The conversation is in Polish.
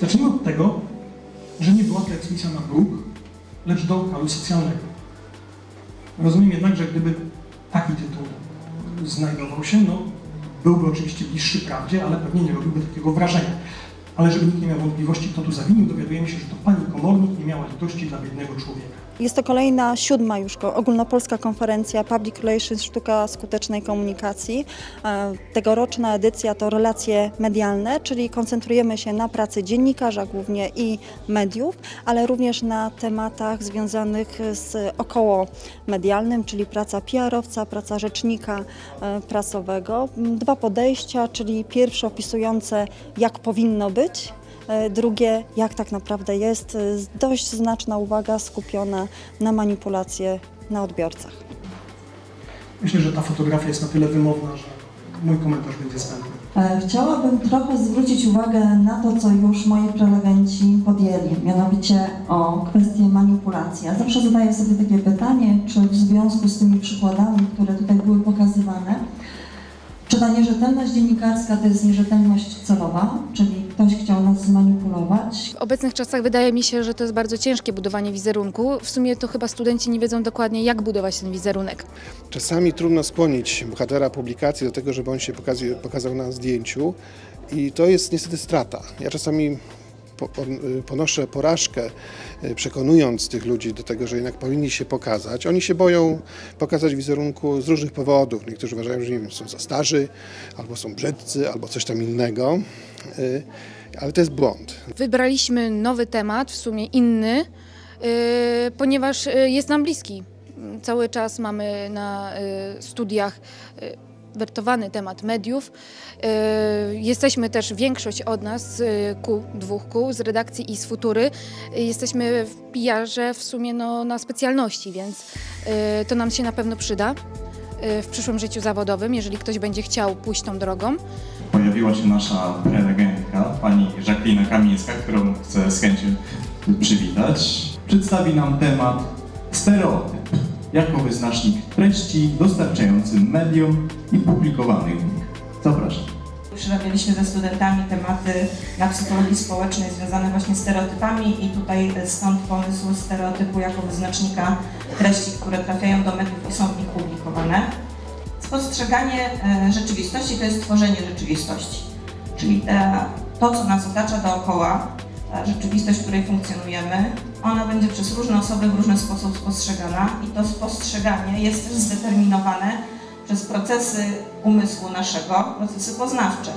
Zacznijmy od tego, że nie była to eksmisja na próg, lecz do lokalu socjalnego. Rozumiem jednak, że gdyby taki tytuł znajdował się, no byłby oczywiście bliższy prawdzie, ale pewnie nie robiłby takiego wrażenia. Ale żeby nikt nie miał wątpliwości, kto tu zawinił, dowiadujemy się, że to pani komornik nie miała litości dla biednego człowieka. Jest to kolejna, siódma już ogólnopolska konferencja Public Relations Sztuka Skutecznej Komunikacji. E, Tegoroczna edycja to relacje medialne, czyli koncentrujemy się na pracy dziennikarza głównie i mediów, ale również na tematach związanych z około medialnym, czyli praca PR-owca, praca rzecznika e, prasowego. Dwa podejścia, czyli pierwsze opisujące jak powinno być, E, Drugie, jak tak naprawdę jest, e, dość znaczna uwaga skupiona na manipulacje na odbiorcach. Myślę, że ta fotografia jest na tyle wymowna, że mój komentarz będzie zbędny. E, Chciałabym trochę zwrócić uwagę na to, co już moi prelegenci podjęli, mianowicie o kwestię manipulacji. Ja zawsze zadaję sobie takie pytanie, czy w związku z tymi przykładami, które tutaj były pokazywane, czy ta nierzetelność dziennikarska to jest nierzetelność celowa, czyli ktoś chciał nas zmanipulować, W obecnych czasach wydaje mi się, że to jest bardzo ciężkie budowanie wizerunku. W sumie to chyba studenci nie wiedzą dokładnie, jak budować ten wizerunek. Czasami trudno skłonić bohatera publikacji do tego, żeby on się pokazuje, pokazał na zdjęciu i to jest niestety strata. Ja czasami po, po, ponoszę porażkę, y, przekonując tych ludzi do tego, że jednak powinni się pokazać. Oni się boją pokazać wizerunku z różnych powodów. Niektórzy uważają, że nie wiem, są za starzy, albo są brzydcy, albo coś tam innego, ale to jest błąd. Wybraliśmy nowy temat, w sumie inny, yy, ponieważ yy, jest nam bliski. Cały czas mamy na studiach wertowany temat mediów. Jesteśmy też, większość od nas, kół, dwóch kół, z redakcji i z Futury, jesteśmy w PR-ze w sumie no, na specjalności, więc to nam się na pewno przyda w przyszłym życiu zawodowym, jeżeli ktoś będzie chciał pójść tą drogą. pojawiła się nasza prelegentka, pani Jacqueline Kamińska, którą chcę z chęcią przywitać. Przedstawi nam temat stereotyp jako wyznacznik treści dostarczającym mediom i publikowanych w nich. Zapraszam. Przerabialiśmy ze studentami tematy na psychologii społecznej związane właśnie z stereotypami i tutaj stąd pomysł stereotypu jako wyznacznika treści, które trafiają do mediów i są w publikowane. Spostrzeganie e, rzeczywistości to jest tworzenie rzeczywistości, czyli e, to, co nas otacza dookoła, ta rzeczywistość, w której funkcjonujemy, ona będzie przez różne osoby w różny sposób spostrzegana i to spostrzeganie jest też zdeterminowane przez procesy umysłu naszego, procesy poznawcze.